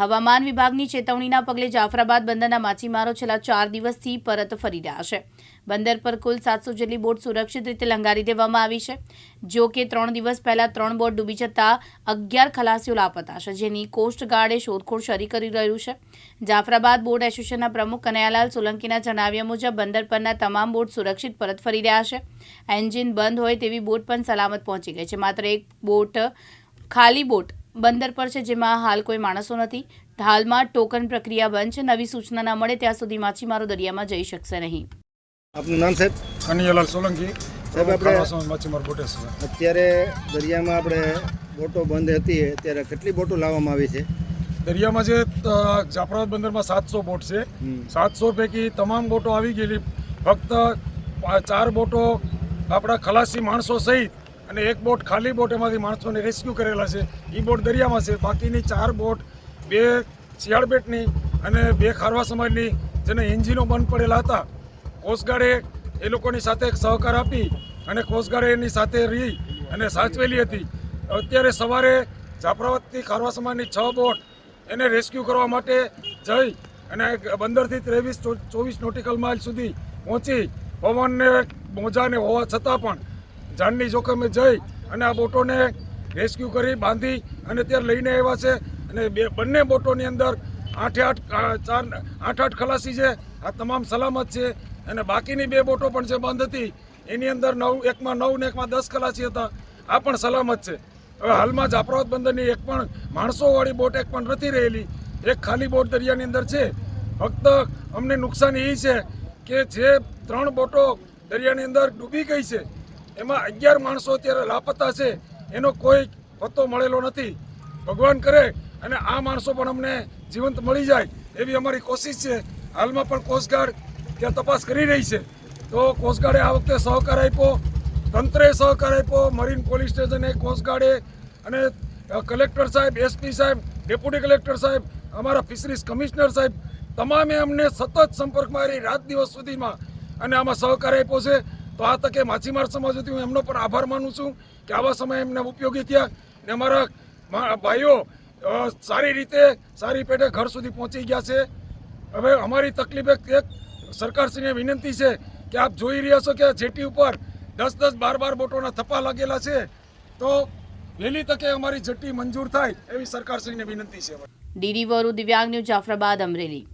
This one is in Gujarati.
હવામાન વિભાગની ચેતવણીના પગલે જાફરાબાદ બંદરના માછીમારો છેલ્લા ચાર દિવસથી પરત ફરી રહ્યા છે. બંદર પર કુલ સાતસો જેટલી બોટ સુરક્ષિત રીતે લંગારી દેવામાં આવી છે. જો કે ત્રણ દિવસ પહેલા ત્રણ બોટ ડૂબી જતા અગિયાર ખલાસીઓ લાપતા છે, જેની કોસ્ટગાર્ડે શોધખોળ શરૂ કરી રહ્યું છે. જાફરાબાદ બોટ એસોસિએશનના પ્રમુખ કનૈયાલાલ સોલંકીના જણાવ્યા મુજબ, બંદર પરના તમામ બોટ સુરક્ષિત પરત ફરી રહ્યા છે. એન્જિન બંધ હોય તેવી બોટ પણ સલામત પહોંચી ગઈ છે. માત્ર એક બોટ, ખાલી બોટ બંદર પર છે જેમાં હાલ કોઈ માણસો નથી. હાલમાં ટોકન પ્રક્રિયા બંધ છે નવી સૂચના ના મળે ત્યાં સુધી માછીમારો દરિયામાં જઈ શકશે નહીં. આપનું નામ સાહેબ? કનૈયાલાલ સોલંકી. સાહેબ, આપણે- માછીમાર બોટે છે અત્યારે દરિયામાં આપણે બોટો બંધ હતી ત્યારે કેટલી બોટો લાવવામાં આવી છે? દરિયામાં જે જાફરાબાદ બંદરમાં સાતસો બોટ છે. સાતસો પૈકી તમામ બોટો આવી ગયેલી. ફક્ત ચાર બોટો આપણા ખલાસી માણસો સહિત અને એક બોટ ખાલી બોટ એમાંથી માણસોને રેસ્ક્યુ કરેલા છે. એ બોટ દરિયામાં છે. બાકીની ચાર બોટ, બે શિયાળબેટની અને બે ખારવા સમાજની, જેને એન્જિનો બંધ પડેલા હતા. કોસ્ટગાર્ડે એ લોકોની સાથે એક સહકાર આપી અને કોસ્ટગાર્ડે એની સાથે રહી અને સાચવેલી હતી. અત્યારે સવારે જાફરાબાદથી ખારવા સમાજની છ બોટ એને રેસ્ક્યુ કરવા માટે જઈ અને બંદરથી ત્રેવીસ, ચોવીસ નોટિકલ માઇલ સુધી પહોંચી. પવનને મોજાને હોવા છતાં પણ જાનની જોખમે જઈ અને આ બોટોને રેસ્ક્યુ કરી, બાંધી અને ત્યાં લઈને આવ્યા છે. અને બે, બંને બોટોની અંદર આઠે આઠ ચાર, આઠ આઠ ખલાસી છે. આ તમામ સલામત છે. અને બાકીની બે બોટો પણ જે બંધ હતી, એની અંદર નવ, એકમાં નવ ને એકમાં દસ ખલાસી હતા. આ પણ સલામત છે. હવે હાલમાં જાફરાબાદ બંદરની એક પણ માણસોવાળી બોટ એક પણ નથી રહેલી. એક ખાલી બોટ દરિયાની અંદર છે. ફક્ત અમને નુકસાન એ છે કે જે ત્રણ બોટો દરિયાની અંદર ડૂબી ગઈ છે. એમાં અગિયાર માણસો અત્યારે લાપતા છે. એનો કોઈ પત્તો મળેલો નથી. ભગવાન કરે અને આ માણસો પણ અમને જીવંત મળી જાય એવી અમારી કોશિશ છે. હાલમાં પણ કોસ્ટગાર્ડ ત્યાં તપાસ કરી રહી છે. તો કોસ્ટગાર્ડે આ વખતે સહકાર આપ્યો. તંત્રે સહકાર આપ્યો. મરીન પોલીસ સ્ટેશને કોસ્ટગાર્ડે અને કલેક્ટર સાહેબ એસપી સાહેબ ડેપ્યુટી કલેક્ટર સાહેબ, અમારા ફિશરીઝ કમિશનર સાહેબ, તમામે અમને સતત સંપર્કમાં રહી રાત દિવસ સુધીમાં અને આમાં સહકાર આપ્યો છે. તો આ તકે માછીમાર સમાજ વતી હું એમનો પર આભાર માનું છું કે આવા સમયે એમને ઉપયોગી થયા ને અમારા ભાઈઓ સારી રીતે સારી પેટે ઘર સુધી પહોંચી ગયા છે. હવે અમારી તકલીફ એક સરકારશ્રીને વિનંતી છે કે આપ જોઈ રહ્યા છો કે જેટી ઉપર દસ દસ, બાર બાર બોટોના થપ્પા લાગેલા છે. તો વહેલી તકે અમારી જેટી મંજૂર થાય એવી સરકારશ્રીને વિનંતી છે. ડીડી વરુ દિવ્યાંગ ન્યૂઝ જાફરાબાદ અમરેલી.